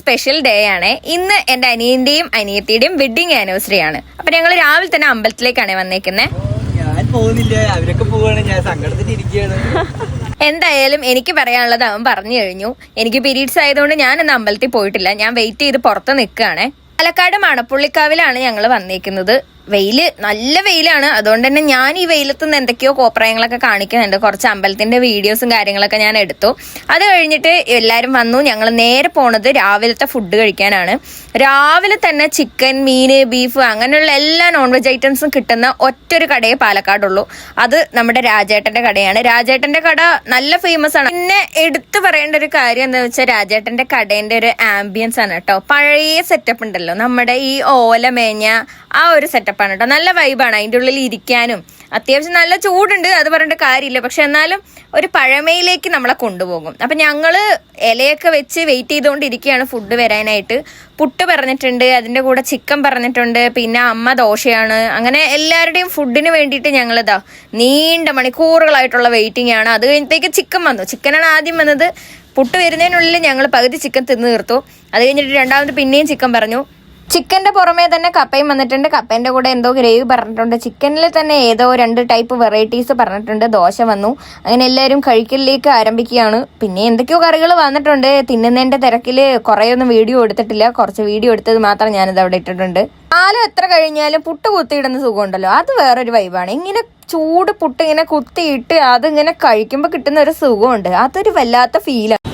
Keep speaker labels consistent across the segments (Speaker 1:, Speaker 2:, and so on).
Speaker 1: Special day ആണ്. ഇന്ന് എന്റെ അനിയന്റെയും അനിയത്തിയുടെയും വെഡിങ് ആനിവേഴ്സറി ആണ്. അപ്പൊ ഞങ്ങൾ രാവിലെ തന്നെ അമ്പലത്തിലേക്കാണ് വന്നേക്കുന്നത്
Speaker 2: ഞാൻ പോകുന്നില്ല. അവരൊക്കെ പോവാണ്. ഞാൻ സങ്കടത്തിൽ ഇരിക്കുകയാണ്
Speaker 1: എന്തായാലും എനിക്ക് പറയാനുള്ളത് അവൻ പറഞ്ഞു കഴിഞ്ഞു. എനിക്ക് പീരീഡ്സ് ആയതുകൊണ്ട് ഞാൻ ഇന്ന് അമ്പലത്തിൽ പോയിട്ടില്ല. ഞാൻ വെയിറ്റ് ചെയ്ത് പുറത്ത് നിൽക്കുകയാണ് പാലക്കാട് മണപ്പുള്ളിക്കാവിലാണ് ഞങ്ങൾ വന്നേക്കുന്നത്. വെയിൽ നല്ല വെയിലാണ്. അതുകൊണ്ട് തന്നെ ഞാൻ ഈ വെയിലത്ത് നിന്ന് എന്തൊക്കെയോ കോപ്രായങ്ങളൊക്കെ കാണിക്കുന്നുണ്ട്. കുറച്ച് അമ്പലത്തിന്റെ വീഡിയോസും കാര്യങ്ങളൊക്കെ ഞാൻ എടുത്തു. അത് കഴിഞ്ഞിട്ട് എല്ലാവരും വന്നു. ഞങ്ങൾ നേരെ പോണത് രാവിലത്തെ ഫുഡ് കഴിക്കാനാണ്. രാവിലെ തന്നെ ചിക്കൻ മീന് ബീഫ് അങ്ങനെയുള്ള എല്ലാ നോൺ വെജ് ഐറ്റംസും കിട്ടുന്ന ഒറ്റൊരു കടയെ പാലക്കാടുള്ളൂ. അത് നമ്മുടെ രാജേട്ടന്റെ കടയാണ്. രാജേട്ടന്റെ കട നല്ല ഫേമസ് ആണ്. പിന്നെ എടുത്തു പറയേണ്ട ഒരു കാര്യം എന്താ വെച്ചാൽ രാജേട്ടന്റെ കടേന്റെ ഒരു ആംബിയൻസ് ആണ് കേട്ടോ. പഴയ സെറ്റപ്പ് ഉണ്ടല്ലോ. നമ്മുടെ ഈ ഓല മേഞ്ഞ ആ ഒരു സെറ്റപ്പാണ് കേട്ടോ. നല്ല വൈബാണ് അതിന്റെ ഉള്ളിൽ ഇരിക്കാനും. അത്യാവശ്യം നല്ല ചൂടുണ്ട് അത് പറഞ്ഞിട്ട് കാര്യമില്ല. പക്ഷെ എന്നാലും ഒരു പഴമയിലേക്ക് നമ്മളെ കൊണ്ടുപോകും. അപ്പൊ ഞങ്ങൾ ഇലയൊക്കെ വെച്ച് വെയിറ്റ് ചെയ്തുകൊണ്ടിരിക്കുകയാണ് ഫുഡ് വരാനായിട്ട്. പുട്ട് പറഞ്ഞിട്ടുണ്ട് അതിന്റെ കൂടെ ചിക്കൻ പറഞ്ഞിട്ടുണ്ട് പിന്നെ അമ്മ ദോശയാണ്. അങ്ങനെ എല്ലാവരുടെയും ഫുഡിന് വേണ്ടിയിട്ട് ഞങ്ങളിതാ നീണ്ട മണിക്കൂറുകളായിട്ടുള്ള വെയിറ്റിംഗ് ആണ്. അത് കഴിഞ്ഞത്തേക്ക് ചിക്കൻ വന്നു. ചിക്കനാണ് ആദ്യം വന്നത്. പുട്ട് വരുന്നതിനുള്ളിൽ ഞങ്ങൾ പകുതി ചിക്കൻ തിന്നു തീർത്തു. അത് കഴിഞ്ഞിട്ട് രണ്ടാമത് പിന്നെയും ചിക്കൻ പറഞ്ഞു. ചിക്കന്റെ പുറമേ തന്നെ കപ്പയും വന്നിട്ടുണ്ട്. കപ്പേന്റെ കൂടെ എന്തോ ഗ്രേവി പറഞ്ഞിട്ടുണ്ട്. ചിക്കനിൽ തന്നെ ഏതോ രണ്ട് ടൈപ്പ് വെറൈറ്റീസ് പറഞ്ഞിട്ടുണ്ട്. ദോശ വന്നു. അങ്ങനെ എല്ലാവരും കഴിക്കലിലേക്ക് ആരംഭിക്കുകയാണ്. പിന്നെ എന്തൊക്കെയോ കറികൾ വന്നിട്ടുണ്ട്. തിന്നുന്നതിന്റെ തിരക്കിൽ കുറേയൊന്നും വീഡിയോ എടുത്തിട്ടില്ല. കുറച്ച് വീഡിയോ എടുത്തത് മാത്രം ഞാനിത് അവിടെ ഇട്ടിട്ടുണ്ട്. കാലം എത്ര കഴിഞ്ഞാലും പുട്ട് കുത്തിയിടുന്ന സുഖമുണ്ടല്ലോ. അത് വേറൊരു വൈബാണ് ഇങ്ങനെ ചൂട് പുട്ട് ഇങ്ങനെ കുത്തിയിട്ട് അതിങ്ങനെ കഴിക്കുമ്പോൾ കിട്ടുന്ന ഒരു സുഖമുണ്ട്. അതൊരു വല്ലാത്ത ഫീലാണ്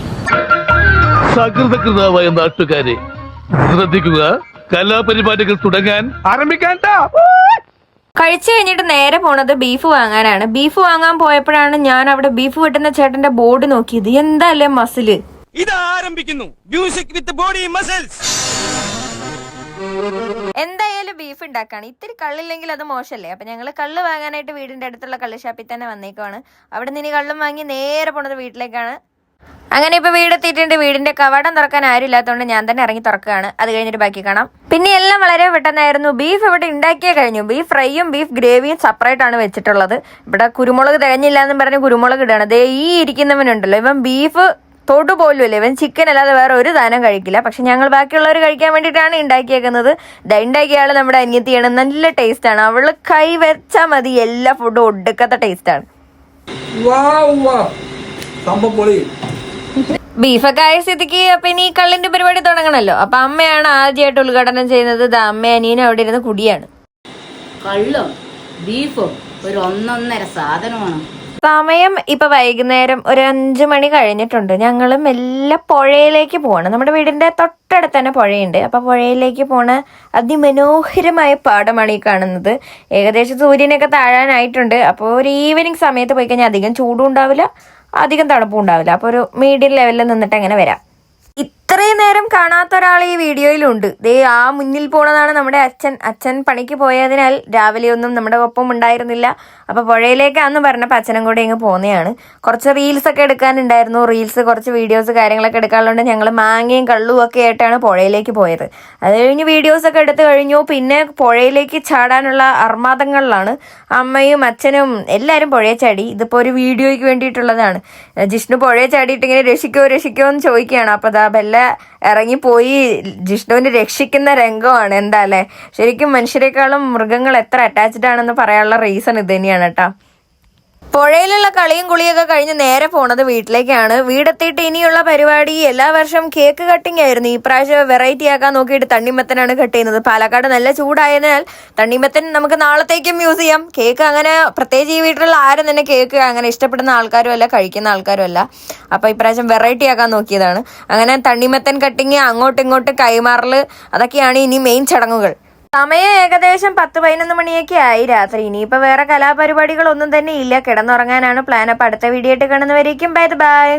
Speaker 3: ശ്രദ്ധിക്കുക. കലാപരിപാടികൾ തുടങ്ങാൻ ആരംഭിക്കാൻ
Speaker 1: കഴിച്ചു കഴിഞ്ഞിട്ട് നേരെ പോണത് ബീഫ് വാങ്ങാനാണ്. ബീഫ് വാങ്ങാൻ പോയപ്പോഴാണ് ഞാൻ അവിടെ ബീഫ് വെട്ടുന്ന ചേട്ടന്റെ ബോർഡ് നോക്കിയത്. എന്തല്ലേ മസിൽ?
Speaker 4: ഇത് ആരംഭിക്കുന്നു. മ്യൂസിക് വിത്ത് ബോഡി മസിൽസ്
Speaker 1: എന്തായാലും ബീഫ് ഉണ്ടാക്കാണ്. ഇത്തിരി കള്ളില്ലെങ്കിൽ അത് മോശമല്ലേ അപ്പൊ ഞങ്ങൾ കള്ള് വാങ്ങാനായിട്ട് വീടിന്റെ അടുത്തുള്ള കള്ള് ഷാപ്പിൽ തന്നെ വന്നേക്കുവാണ്. അവിടെ നിന്ന് ഇനി കള്ളും വാങ്ങി നേരെ പോണത് വീട്ടിലേക്കാണ്. അങ്ങനെ ഇപ്പൊ വീടെത്തിയിട്ടുണ്ട്. വീടിന്റെ കവാടം തുറക്കാൻ ആരും ഇല്ലാത്തതുകൊണ്ട് ഞാൻ തന്നെ ഇറങ്ങി തുറക്കുകയാണ്. അത് കഴിഞ്ഞിട്ട് ബാക്കി കാണാം. പിന്നെ എല്ലാം വളരെ പെട്ടെന്നായിരുന്നു. ബീഫ് ഇവിടെ ഉണ്ടാക്കിയേ കഴിഞ്ഞു. ബീഫ് ഫ്രൈയും ബീഫ് ഗ്രേവിയും സെപ്പറേറ്റ് ആണ് വെച്ചിട്ടുള്ളത്. ഇവിടെ കുരുമുളക് തികഞ്ഞില്ല എന്നും പറഞ്ഞ് കുരുമുളക് ഇടുകയാണ്. ദേ ഈ ഇരിക്കുന്നവനുണ്ടല്ലോ. ഇവൻ ബീഫ് തൊടു ഇല്ല. ഇവൻ ചിക്കൻ അല്ലാതെ വേറെ ഒരു സാധനം കഴിക്കില്ല. പക്ഷെ ഞങ്ങൾ ബാക്കിയുള്ളവർ കഴിക്കാൻ വേണ്ടിയിട്ടാണ് ഉണ്ടാക്കിയേക്കുന്നത്. ഉണ്ടാക്കിയ ആൾ നമ്മുടെ അനിയത്തിയാണ് നല്ല ടേസ്റ്റ് ആണ്. അവൾ കൈ വെച്ചാൽ മതി. എല്ലാ ഫുഡും ഒടുക്കത്തെ ടേസ്റ്റ് ആണ്.
Speaker 2: സംഭവം
Speaker 1: ബീഫൊക്കെ ആയ സ്ഥിതിക്ക് അപ്പൊ ഇനി കള്ളിന്റെ പരിപാടി തുടങ്ങണല്ലോ. അപ്പൊ അമ്മയാണ് ആദ്യമായിട്ട് ഉദ്ഘാടനം ചെയ്യുന്നത്. ദാ അമ്മ അനിയനും അവിടെ ഇരുന്ന് കുടിയാണ്.
Speaker 5: കള്ളും ബീഫും ഒരു ഒന്നൊന്നര സാധനമാണ്
Speaker 1: സമയം ഇപ്പൊ വൈകുന്നേരം ഒരു അഞ്ചു മണി കഴിഞ്ഞിട്ടുണ്ട്. ഞങ്ങളും മെല്ലെ പുഴയിലേക്ക് പോവാണ്. നമ്മുടെ വീടിന്റെ തൊട്ടടുത്ത് തന്നെ പുഴയുണ്ട്. അപ്പൊ പുഴയിലേക്ക് പോണ അതിമനോഹരമായ പാടമാണ് ഈ കാണുന്നത്. ഏകദേശം സൂര്യനൊക്കെ താഴാനായിട്ടുണ്ട്. അപ്പോൾ ഒരു ഈവനിങ് സമയത്ത് പോയി കഴിഞ്ഞാൽ അധികം ചൂടും ഉണ്ടാവില്ല. അധികം തണുപ്പും ഉണ്ടാവില്ല. അപ്പോൾ ഒരു മീഡിയം ലെവലിൽ നിന്നിട്ട് അങ്ങനെ വരാം. ഇത്രയും നേരം കാണാത്ത ഒരാൾ ഈ വീഡിയോയിലുണ്ട്. ദേ ആ മുന്നിൽ പോണതാണ് നമ്മുടെ അച്ഛൻ. അച്ഛൻ പണിക്ക് പോയതിനാൽ രാവിലെ ഒന്നും നമ്മുടെ ഒപ്പം ഉണ്ടായിരുന്നില്ല. അപ്പൊ പുഴയിലേക്കാന്ന് പറഞ്ഞപ്പോൾ അച്ഛനും കൂടെ ഇങ്ങ് പോന്നെയാണ്. കുറച്ച് റീൽസ് ഒക്കെ എടുക്കാനുണ്ടായിരുന്നു. റീൽസ് കുറച്ച് വീഡിയോസ് കാര്യങ്ങളൊക്കെ എടുക്കാനുള്ളത് ഞങ്ങൾ മാങ്ങയും കള്ളും ഒക്കെ ആയിട്ടാണ് പുഴയിലേക്ക് പോയത്. അത് കഴിഞ്ഞ് വീഡിയോസ് ഒക്കെ എടുത്തു കഴിഞ്ഞു. പിന്നെ പുഴയിലേക്ക് ചാടാനുള്ള അർമാദങ്ങളിലാണ് അമ്മയും അച്ഛനും എല്ലാവരും പുഴയെ ചാടി. ഇതിപ്പോൾ ഒരു വീഡിയോയ്ക്ക് വേണ്ടിയിട്ടുള്ളതാണ്. ജിഷ്ണു പുഴയെ ചാടിയിട്ട് ഇങ്ങനെ രക്ഷിക്കോ രക്ഷിക്കോ എന്ന് ചോദിക്കുകയാണ്. അപ്പോൾ ദാ ബെല്ല ഇറങ്ങിപ്പോയി. ജിഷ്ണുവിനെ രക്ഷിക്കുന്ന രംഗമാണ് എന്താ അല്ലേ? ശരിക്കും മനുഷ്യരെക്കാളും മൃഗങ്ങൾ എത്ര അറ്റാച്ച്ഡ് ആണെന്ന് പറയാനുള്ള റീസൺ ഇത് തന്നെയാണ് കേട്ടോ. പുഴയിലുള്ള കളിയും കുളിയൊക്കെ കഴിഞ്ഞ് നേരെ പോണത് വീട്ടിലേക്കാണ്. വീടെത്തിയിട്ട് ഇനിയുള്ള പരിപാടി എല്ലാ വർഷവും കേക്ക് കട്ടിംഗ് ആയിരുന്നു. ഈ പ്രാവശ്യം വെറൈറ്റി ആക്കാൻ നോക്കിയിട്ട് തണ്ണിമത്തനാണ് കട്ട് ചെയ്യുന്നത്. പാലക്കാട് നല്ല ചൂടായതിനാൽ തണ്ണിമത്തൻ നമുക്ക് നാളത്തേക്കും യൂസ് ചെയ്യാം. കേക്ക് അങ്ങനെ പ്രത്യേകിച്ച് ഈ വീട്ടിലുള്ള ആരും തന്നെ കേക്ക് അങ്ങനെ ഇഷ്ടപ്പെടുന്ന ആൾക്കാരും അല്ല കഴിക്കുന്ന ആൾക്കാരും അല്ല. അപ്പൊ ഇപ്രാവശ്യം വെറൈറ്റി ആക്കാൻ നോക്കിയതാണ്. അങ്ങനെ തണ്ണിമത്തൻ കട്ടിങ് അങ്ങോട്ടും ഇങ്ങോട്ടും കൈമാറൽ അതൊക്കെയാണ് ഇനി മെയിൻ ചടങ്ങുകൾ. സമയം ഏകദേശം പത്ത് പതിനൊന്ന് മണിയൊക്കെ ആയി രാത്രി. ഇനിയിപ്പോ വേറെ കലാപരിപാടികളൊന്നും തന്നെ ഇല്ല. കിടന്നുറങ്ങാനാണ് പ്ലാൻ അപ്പൊ അടുത്ത വീഡിയോ ആയിട്ട് കാണുന്നവരേക്കും ബൈ ബൈ